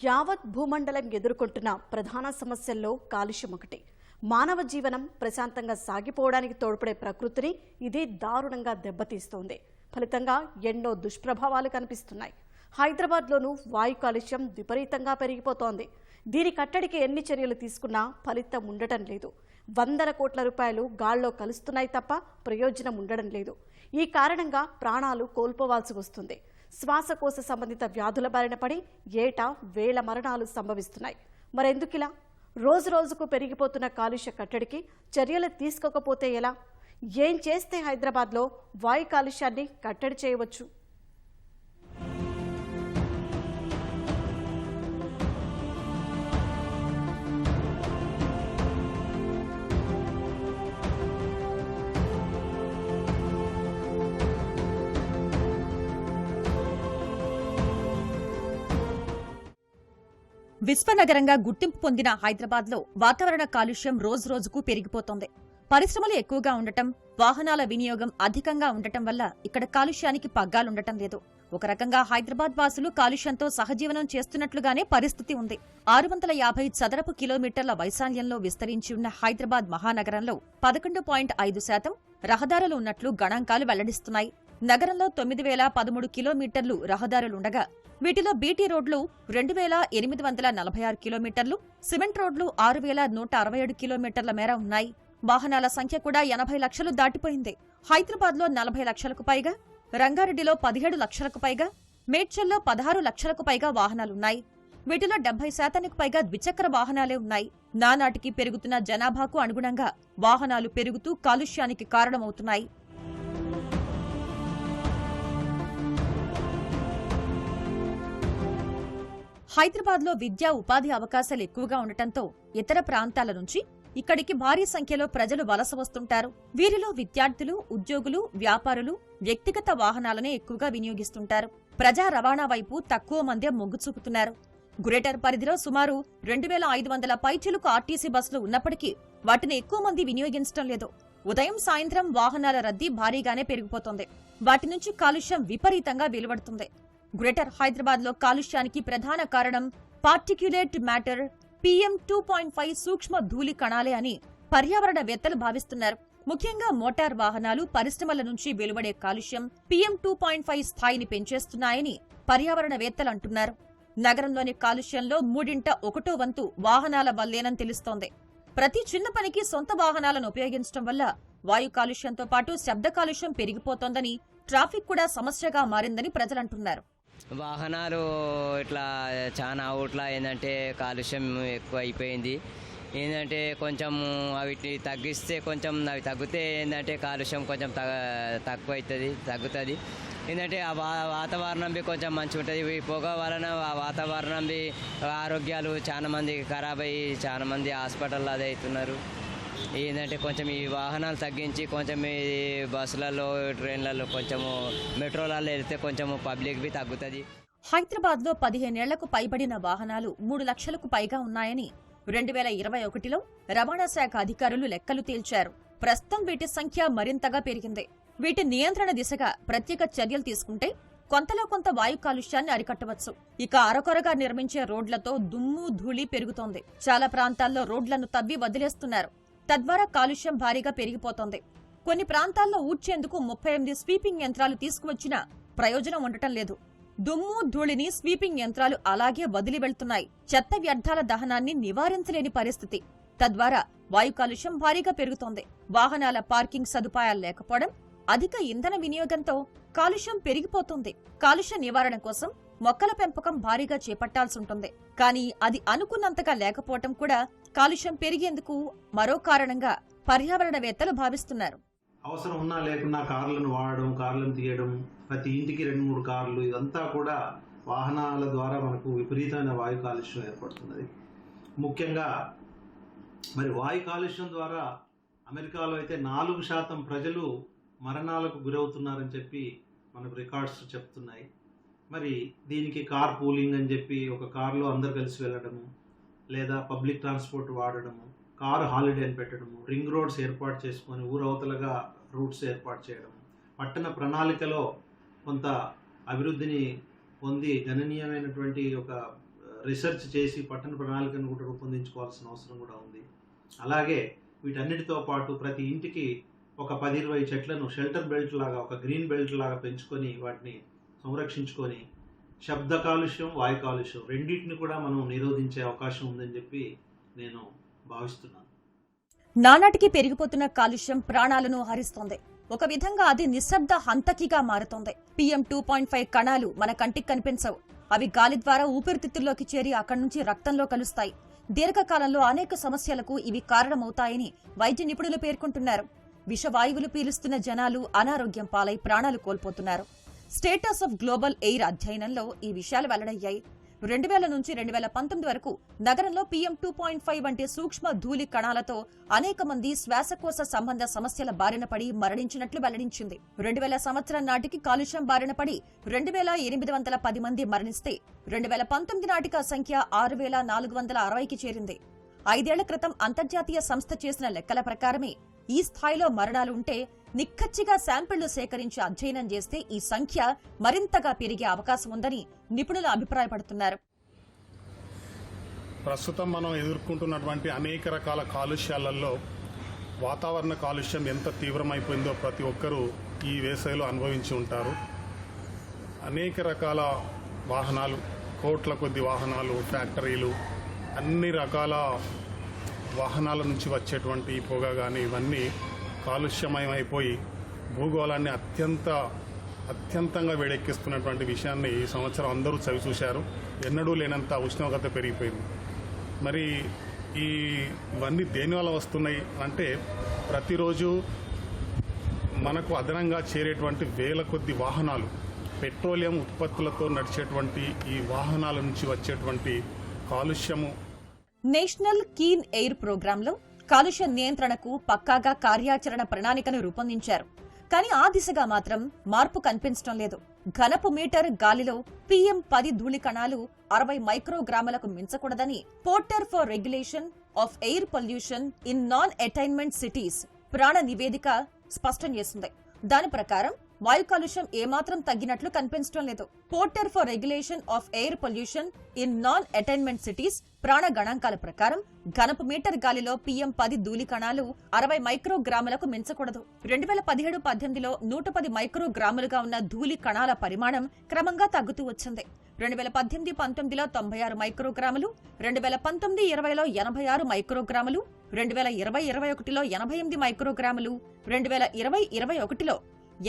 యావత్ భూమండలం ఎదుర్కొంటున్న ప్రధాన సమస్యల్లో కాలుష్యం ఒకటి. మానవ జీవనం ప్రశాంతంగా సాగిపోవడానికి తోడ్పడే ప్రకృతిని ఇది దారుణంగా దెబ్బతీస్తోంది. ఫలితంగా ఎన్నో దుష్ప్రభావాలు కనిపిస్తున్నాయి. హైదరాబాద్లోనూ వాయు కాలుష్యం విపరీతంగా పెరిగిపోతోంది. దీని కట్టడికి ఎన్ని చర్యలు తీసుకున్నా ఫలితం ఉండటం లేదు. వందల కోట్ల రూపాయలు గాల్లో కలుస్తున్నాయి తప్ప ప్రయోజనం ఉండడం లేదు. ఈ కారణంగా ప్రాణాలు కోల్పోవాల్సి వస్తుంది. శ్వాసకోశ సంబంధిత వ్యాధుల బారిన పడి ఏటా వేల మరణాలు సంభవిస్తున్నాయి. మరెందుకిలా? రోజు రోజుకు పెరిగిపోతున్న కాలుష్య కట్టడికి చర్యలు తీసుకోకపోతే ఎలా? ఏం చేస్తే హైదరాబాద్లో వాయు కాలుష్యాన్ని కట్టడి చేయవచ్చు? విశ్వనగరంగా గుర్తింపు పొందిన హైదరాబాద్లో వాతావరణ కాలుష్యం రోజురోజుకు పెరిగిపోతోంది. పరిశ్రమలు ఎక్కువగా ఉండటం వాహనాల వినియోగం అధికంగా ఉండటం వల్ల ఇక్కడ కాలుష్యానికి పగ్గాలుండటం లేదు. ఒక రకంగా హైదరాబాద్ వాసులు కాలుష్యంతో సహజీవనం చేస్తున్నట్లుగానే పరిస్థితి ఉంది. ఆరు వందల యాభై చదరపు కిలోమీటర్ల వైశాల్యంలో విస్తరించి ఉన్న హైదరాబాద్ మహానగరంలో పదకొండు పాయింట్ ఐదు శాతం రహదారులు ఉన్నట్లు గణాంకాలు వెల్లడిస్తున్నాయి. నగరంలో తొమ్మిది వేల పదమూడు కిలోమీటర్లు రహదారులుండగా వీటిలో బీటీ రోడ్లు రెండు వేల ఎనిమిది వందల నలభై ఆరు కిలోమీటర్లు సిమెంట్ రోడ్లు ఆరు వేల నూట అరవై ఏడు కిలోమీటర్ల మేర ఉన్నాయి. వాహనాల సంఖ్య కూడా ఎనభై లక్షలు దాటిపోయింది. హైదరాబాద్లో నలభై లక్షలకు పైగా రంగారెడ్డిలో పదిహేడు లక్షలకు పైగా మేడ్చల్లో పదహారు లక్షలకు పైగా వాహనాలున్నాయి. వీటిలో డెబ్బై శాతానికి పైగా ద్విచక్ర వాహనాలే ఉన్నాయి. నానాటికి పెరుగుతున్న జనాభాకు అనుగుణంగా వాహనాలు పెరుగుతూ కాలుష్యానికి కారణమవుతున్నాయి. హైదరాబాద్లో విద్యా ఉపాధి అవకాశాలు ఎక్కువగా ఉండటంతో ఇతర ప్రాంతాల నుంచి ఇక్కడికి భారీ సంఖ్యలో ప్రజలు వలస వస్తుంటారు. వీరిలో విద్యార్థులు ఉద్యోగులు వ్యాపారులు వ్యక్తిగత వాహనాలనే ఎక్కువగా వినియోగిస్తుంటారు. ప్రజా రవాణా వైపు తక్కువ మందే మొగ్గు చూపుతున్నారు. గ్రేటర్ పరిధిలో సుమారు రెండు వేల ఐదు వందల పైచిలుకు ఆర్టీసీ బస్సులు ఉన్నప్పటికీ వాటిని ఎక్కువ మంది వినియోగించడం లేదు. ఉదయం సాయంత్రం వాహనాల రద్దీ భారీగానే పెరిగిపోతోంది. వాటి నుంచి కాలుష్యం విపరీతంగా వెలువడుతుంది. గ్రేటర్ హైదరాబాద్లో కాలుష్యానికి ప్రధాన కారణం particulate matter PM two point five సూక్ష్మ ధూళి కణాలే అని పర్యావరణవేత్తలు భావిస్తున్నారు. ముఖ్యంగా మోటార్ వాహనాలు పరిశ్రమల నుంచి వెలువడే కాలుష్యం పీఎం టూ పాయింట్ ఫైవ్ స్థాయిని పెంచేస్తున్నాయని పర్యావరణవేత్తలు అంటున్నారు. నగరంలోని కాలుష్యంలో మూడింట ఒకటో వంతు వాహనాల వల్లేనని తెలుస్తోంది. ప్రతి చిన్న పనికి సొంత వాహనాలను ఉపయోగించడం వల్ల వాయు కాలుష్యంతో పాటు శబ్ద కాలుష్యం పెరిగిపోతోందని ట్రాఫిక్ కూడా సమస్యగా మారిందని ప్రజలంటున్నారు. వాహనాలు ఇట్లా చాలా అవుట్లా ఏంటంటే కాలుష్యం ఎక్కువ అయిపోయింది. ఏంటంటే కొంచెం వీటిని తగ్గిస్తే కొంచెం అవి తగ్గితే ఏంటంటే కాలుష్యం కొంచెం తగ తక్కువ అవుతుంది తగ్గుతుంది. ఏంటంటే ఆ వా వాతావరణం బి కొంచెం మంచిగా ఉంటుంది ఈ పొగ వలన ఆ వాతావరణం బి ఆరోగ్యాలు చాలా మంది ఖరాబ్ అయ్యి చాలా మంది హాస్పిటల్లో అదే అవుతున్నారు. ఏంటంటే కొంచెం ఈ వాహనాలు తగ్గించి కొంచెం ఈ బస్సులలో ట్రైన్లలో కొంచెము మెట్రోలలో వెళ్తే కొంచెము పబ్లిక్ బి తగ్గుతుంది. హైదరాబాద్లో పదిహేనేళ్ళకు పైబడిన వాహనాలు మూడు లక్షలకు పైగా ఉన్నాయని రెండు వేల ఇరవై ఒకటిలో రవాణా శాఖ అధికారులు లెక్కలు తేల్చారు. ప్రస్తుతం వీటి సంఖ్య మరింతగా పెరిగింది. వీటి నియంత్రణ దిశగా ప్రత్యేక చర్యలు తీసుకుంటే కొంతలో కొంత వాయు కాలుష్యాన్ని అరికట్టవచ్చు. ఇక అరకొరగా నిర్మించే రోడ్లతో దుమ్ము ధూళి పెరుగుతోంది. చాలా ప్రాంతాల్లో రోడ్లను తవ్వి వదిలేస్తున్నారు. తద్వారా కాలుష్యం భారీగా పెరిగిపోతోంది. కొన్ని ప్రాంతాల్లో ఊడ్చేందుకు ముప్పై ఎనిమిది స్వీపింగ్ యంత్రాలు తీసుకువచ్చినా ప్రయోజనం ఉండటం లేదు. దుమ్ము ధూళిని స్వీపింగ్ యంత్రాలు అలాగే వదిలి వెళ్తున్నాయి. చెత్త వ్యర్థాల దహనాన్ని నివారించలేని పరిస్థితి. తద్వారా వాయు కాలుష్యం భారీగా పెరుగుతోంది. వాహనాల పార్కింగ్ సదుపాయాలు లేకపోవడం అధిక ఇంధన వినియోగంతో కాలుష్యం పెరిగిపోతుంది. కాలుష్య నివారణ కోసం మొక్కల పెంపకం భారీగా చేపట్టాల్సి ఉంటుంది కానీ అది అనుకున్నంతగా లేకపోవటం కూడా కాలుష్యం పెరిగేందుకు మరో కారణంగా పర్యావరణవేత్తలు భావిస్తున్నారు. అవసరం ఉన్నా లేకున్నా కార్లను వాడడం కార్లను తీయడం ప్రతి ఇంటికి రెండు మూడు కార్లు ఇదంతా కూడా వాహనాల ద్వారా మనకు విపరీతమైన వాయు కాలుష్యం ఏర్పడుతున్నది. ముఖ్యంగా మరి వాయు కాలుష్యం ద్వారా అమెరికాలో అయితే నాలుగు శాతం ప్రజలు మరణాలకు గురవుతున్నారని చెప్పి మనకు రికార్డ్స్ చెప్తున్నాయి. మరి దీనికి కార్ పూలింగ్ అని చెప్పి ఒక కార్లో అందరు కలిసి వెళ్ళడము లేదా పబ్లిక్ ట్రాన్స్పోర్ట్ వాడడము కారు హాలిడే అని పెట్టడము రింగ్ రోడ్స్ ఏర్పాటు చేసుకొని ఊరవతలుగా రూట్స్ ఏర్పాటు చేయడం పట్టణ ప్రణాళికలో కొంత అభివృద్ధిని పొంది గణనీయమైనటువంటి ఒక రీసెర్చ్ చేసి పట్టణ ప్రణాళికను కూడా రూపొందించుకోవాల్సిన అవసరం కూడా ఉంది. అలాగే వీటన్నిటితో పాటు ప్రతి ఇంటికి ఒక పది ఇరవై చెట్లను షెల్టర్ బెల్ట్ లాగా ఒక గ్రీన్ బెల్ట్ లాగా పెంచుకొని వాటిని సంరక్షించుకొని శబ్ద కాలుష్యం వాయు కాలుష్యం రెండింటిని కూడా మనం నిరోధించే అవకాశం ఉందని చెప్పి నేను భావిస్తున్నాను. నానాటికి పెరిగిపోతున్న కాలుష్యం ప్రాణాలను హరిస్తోంది. ఒక విధంగా అది నిశ్శబ్ద హంతకిగా మారుతోంది. పిఎం టూ పాయింట్ ఫైవ్ కణాలు మన కంటికి కనిపించవు. అవి గాలి ద్వారా ఊపిరితిత్తుల్లోకి చేరి అక్కడి నుంచి రక్తంలో కలుస్తాయి. దీర్ఘకాలంలో అనేక సమస్యలకు ఇవి కారణమవుతాయని వైద్య నిపుణులు పేర్కొంటున్నారు. విషవాయువులు పీలుస్తున్న జనాలు అనారోగ్యం పాలై ప్రాణాలు కోల్పోతున్నారు. స్టేటస్ ఆఫ్ గ్లోబల్ ఎయిర్ అధ్యయనంలో ఈ విషయాలు వెల్లడయ్యాయి. రెండు వేల నుంచి రెండు వేల పంతొమ్మిది వరకు నగరంలో పీఎం టూ పాయింట్ ఫైవ్ వంటి సూక్ష్మ ధూళి కణాలతో అనేక మంది శ్వాసకోశ సంబంధ సమస్యల బారిన పడి మరణించినట్లు వెల్లడించింది. రెండు వేల సంవత్సరం నాటికి కాలుష్యం బారిన పడి రెండు వేల ఎనిమిది వందల పది మంది మరణిస్తే రెండు వేల పంతొమ్మిది నాటికి ఆ సంఖ్య ఆరు వేల నాలుగు వందల అరవైకి చేరింది. ఐదేళ్ళ క్రితం అంతర్జాతీయ సంస్థ చేసిన లెక్కల ప్రకారమే ఈ స్థాయిలో మరణాలు ఉంటే నిక్కచ్చిగా శాంపిళ్ళు సేకరించి అధ్యయనం చేస్తే ఈ సంఖ్య మరింతగా పెరిగే అవకాశం ఉందని నిపుణులు అభిప్రాయపడుతున్నారు. ప్రస్తుతం మనం ఎదుర్కొంటున్నటువంటి అనేక రకాల కాలుష్యాలలో వాతావరణ కాలుష్యం ఎంత తీవ్రమైపోయిందో ప్రతి ఒక్కరూ ఈ వేసవిలో అనుభవించి ఉంటారు. అనేక రకాల వాహనాలు కోట్ల కొద్ది వాహనాలు ఫ్యాక్టరీలు అన్ని రకాల వాహనాల నుంచి వచ్చేటువంటి పొగ కానీ ఇవన్నీ కాలుష్యమయమైపోయి భూగోళాన్ని అత్యంత అత్యంతంగా వేడెక్కిస్తున్నటువంటి విషయాన్ని ఈ సంవత్సరం అందరూ చవి చూశారు ఎన్నడూ లేనంత ఉష్ణోగ్రత పెరిగిపోయింది. మరి ఈ ఇవన్నీ దేనివల్ల వస్తున్నాయి అంటే ప్రతిరోజు మనకు అదనంగా చేరేటువంటి వేల కొద్ది వాహనాలు పెట్రోలియం ఉత్పత్తులతో నడిచేటువంటి ఈ వాహనాల నుంచి వచ్చేటువంటి కాలుష్యము నేషనల్ కీన్ ఎయిర్ ప్రోగ్రాంలో కాలుష్య నియంత్రణకు పక్కాగా కార్యాచరణ ప్రణాళికను రూపొందించారు. కానీ ఆ దిశగా మాత్రం మార్పు కనిపించడం లేదు. ఘనపు మీటర్ గాలిలో పీఎం పది ధూళి కణాలు అరవై మైక్రోగ్రాములకు మించకూడదని portal for regulation of air pollution in non attainment cities PRANA నివేదిక స్పష్టం చేసింది. దాని ప్రకారం వాయు కాలుష్యం ఏమాత్రం తగ్గినట్లు కనిపించడం లేదు. Portal for regulation of air pollution in non attainment cities PRANA గణాంకాల ప్రకారం ఘనపు మీటర్ గాలిలో పీఎం పది ధూళి కణాలు అరవై మైక్రోగ్రాములకు మించకూడదు. రెండు వేల పదిహేడు పద్దెనిమిదిలో నూట పది మైక్రోగ్రాములుగా ఉన్న ధూళి కణాల పరిమాణం క్రమంగా తగ్గుతూ వచ్చింది. రెండు వేల పద్దెనిమిది పంతొమ్మిదిలో తొంభై ఆరు మైక్రోగ్రాములు రెండు వేల పంతొమ్మిది ఇరవైలో ఎనభై ఆరు మైక్రోగ్రాములు రెండు వేల ఇరవై ఇరవై ఒకటిలో ఎనభై ఎనిమిది మైక్రోగ్రాములు రెండు వేల ఇరవై ఇరవై ఒకటిలో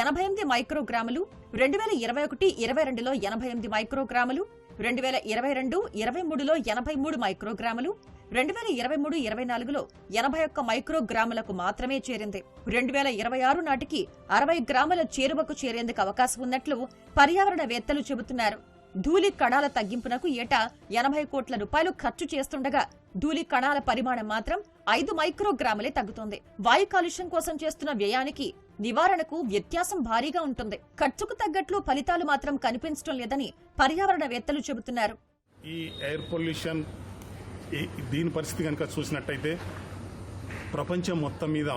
ఎనభై ఎనిమిది మైక్రోగ్రాములు రెండు వేల ఇరవై ఒకటి ఇరవై రెండులో ఎనభై ఎనిమిది మైక్రోగ్రాములు రెండు వేల ఇరవై రెండు ఇరవై మూడులో ఎనభై మూడు మైక్రోగ్రాములు రెండు వేల ఇరవై మూడు ఇరవై నాలుగులో ఎనభై ఒక్క మైక్రోగ్రాములకు మాత్రమే చేరింది. రెండు వేల ఇరవై ఆరు నాటికి అరవై గ్రాముల చేరువకు చేరేందుకు అవకాశం ఉన్నట్లు పర్యావరణవేత్తలు చెబుతున్నారు. ధూళి కణాల తగ్గింపునకు ఏటా ఎనభై కోట్ల రూపాయలు ఖర్చు చేస్తుండగా ధూళి కణాల పరిమాణం మాత్రం ఐదు మైక్రోగ్రాములే తగ్గుతోంది. వాయు కాలుష్యం కోసం చేస్తున్న వ్యయానికి నివారణకు వ్యత్యాసం భారీగా ఉంటుంది. ఖర్చుకు తగ్గట్లు ఫలితాలు మాత్రం కనిపించడం లేదని పర్యావరణవేత్తలు చెబుతున్నారు. ఈ ఎయిర్ పొల్యూషన్ దీని పరిస్థితి కనుక చూసినట్టయితే ప్రపంచం మొత్తం మీద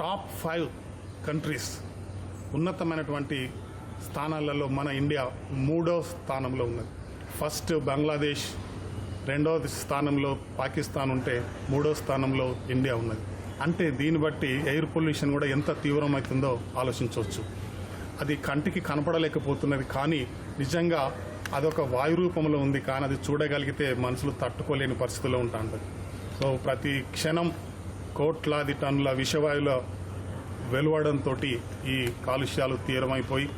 టాప్ ఫైవ్ కంట్రీస్ ఉన్నతమైనటువంటి స్థానాలలో మన ఇండియా మూడో స్థానంలో ఉన్నది. ఫస్ట్ బంగ్లాదేశ్ రెండో స్థానంలో పాకిస్తాన్ ఉంటే మూడో స్థానంలో ఇండియా ఉన్నది. అంటే దీన్ని బట్టి ఎయిర్ పొల్యూషన్ కూడా ఎంత తీవ్రమవుతుందో ఆలోచించవచ్చు. అది కంటికి కనపడలేకపోతున్నది కానీ నిజంగా అదొక వాయు రూపంలో ఉంది కానీ అది చూడగలిగితే మనుషులు తట్టుకోలేని పరిస్థితిలో ఉంటుంది. సో ప్రతి క్షణం కోట్లాది టన్నుల విషవాయువుల వెలువడంతో ఈ కాలుష్యాలు తీవ్రమైపోయి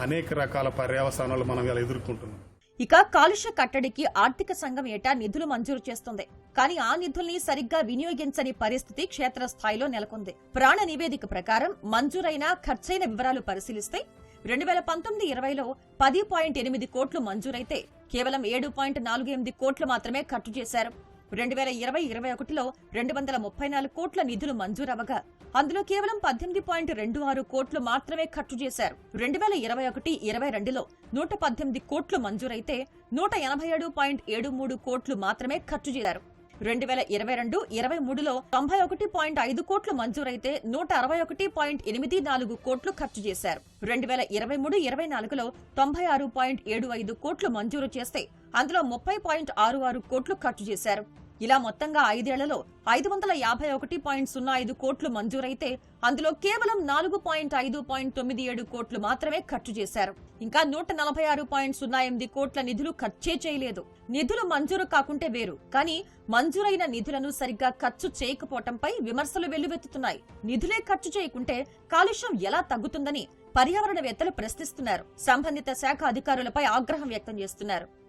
అనేక రకాల పర్యావసానాలు మనం ఇలా ఎదుర్కొంటున్నాం. ఇక కాలుష్య కట్టడికి ఆర్థిక సంఘం ఏటా నిధులు మంజూరు చేస్తుంది. కానీ ఆ నిధుల్ని సరిగ్గా వినియోగించని పరిస్థితి క్షేత్రస్థాయిలో నెలకొంది. ప్రాణ నివేదిక ప్రకారం మంజూరైన ఖర్చైన వివరాలు పరిశీలిస్తే రెండు వేల పంతొమ్మిది ఇరవైలో పది పాయింట్ ఎనిమిది కోట్లు మంజూరైతే కేవలం ఏడు పాయింట్ నాలుగు ఎనిమిది కోట్లు మాత్రమే ఖర్చు చేశారు. రెండు వేల ఇరవై ఇరవై ఒకటిలో రెండు వందల ముప్పై నాలుగు కోట్ల నిధులు మంజూరవగా అందులో కేవలం పద్దెనిమిది పాయింట్ రెండు ఆరు కోట్లు మాత్రమే ఖర్చు చేశారు. రెండు వేల ఇరవై ఒకటి ఇరవై రెండులో నూట పద్దెనిమిది కోట్లు మంజూరైతే నూట ఎనభై ఏడు పాయింట్ ఏడు మూడు కోట్లు మాత్రమే ఖర్చు చేశారు. రెండు వేల ఇరవై రెండు ఇరవై మూడులో తొంభై ఒకటి పాయింట్ ఐదు కోట్లు మంజూరైతే నూట అరవై ఒకటి పాయింట్ ఎనిమిది నాలుగు కోట్లు ఖర్చు చేశారు. రెండు వేల ఇరవై మూడు ఇరవై నాలుగులో తొంభై ఆరు పాయింట్ ఏడు ఐదు కోట్లు మంజూరు చేస్తే అందులో ముప్పై పాయింట్ ఆరు ఆరు కోట్లు ఖర్చు చేశారు. ఇలా మొత్తంగా ఐదేళ్ళలో ఐదు వందల యాభై ఒకటి పాయింట్ సున్నా ఐదు కోట్లు మంజూరైతే అందులో కేవలం నాలుగు పాయింట్ ఐదు పాయింట్ తొమ్మిది ఏడు కోట్లు మాత్రమే ఖర్చు చేశారు. ఇంకా నూట నలభై ఆరు పాయింట్ సున్నా ఎనిమిది కోట్ల నిధులు ఖర్చే చేయలేదు. నిధులు మంజూరు కాకుంటే వేరు. కానీ మంజూరైన నిధులను సరిగ్గా ఖర్చు చేయకపోవటంపై విమర్శలు వెల్లువెత్తుతున్నాయి. నిధులే ఖర్చు చేయకుంటే కాలుష్యం ఎలా తగ్గుతుందని పర్యావరణవేత్తలు ప్రశ్నిస్తున్నారు. సంబంధిత శాఖ అధికారులపై ఆగ్రహం వ్యక్తం చేస్తున్నారు.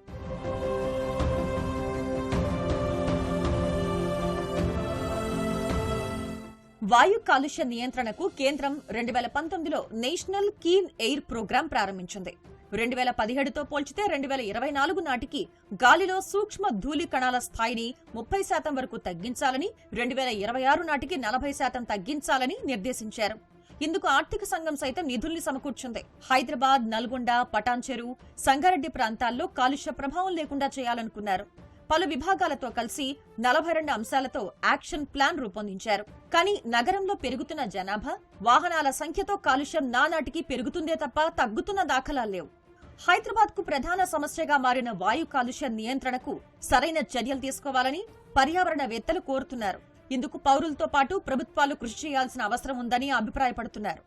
వాయు కాలుష్య నియంత్రణకు కేంద్రం రెండు వేల పంతొమ్మిదిలో నేషనల్ కీన్ ఎయిర్ ప్రోగ్రాం ప్రారంభించింది. రెండు వేల పదిహేడుతో పోల్చితే రెండు వేల ఇరవై నాలుగు నాటికి గాలిలో సూక్ష్మ ధూళి కణాల స్థాయిని ముప్పై శాతం వరకు తగ్గించాలని రెండు వేల ఇరవై ఆరు నాటికి నలభై శాతం తగ్గించాలని నిర్దేశించారు. ఇందుకు ఆర్థిక సంఘం సైతం నిధుల్ని సమకూర్చుంది. హైదరాబాద్ నల్గొండ పటాన్చెరు సంగారెడ్డి ప్రాంతాల్లో కాలుష్య ప్రభావం లేకుండా చేయాలనుకున్నారు. పలు విభాగాలతో కలిసి నలభై రెండు అంశాలతో యాక్షన్ ప్లాన్ రూపొందించారు. కానీ నగరంలో పెరుగుతున్న జనాభా వాహనాల సంఖ్యతో కాలుష్యం నానాటికి పెరుగుతుందే తప్ప తగ్గుతున్న దాఖలాలు లేవు. హైదరాబాద్కు ప్రధాన సమస్యగా మారిన వాయు కాలుష్య నియంత్రణకు సరైన చర్యలు తీసుకోవాలని పర్యావరణవేత్తలు కోరుతున్నారు. ఇందుకు పౌరులతో పాటు ప్రభుత్వాలు కృషి చేయాల్సిన అవసరం ఉందని అభిప్రాయపడుతున్నారు.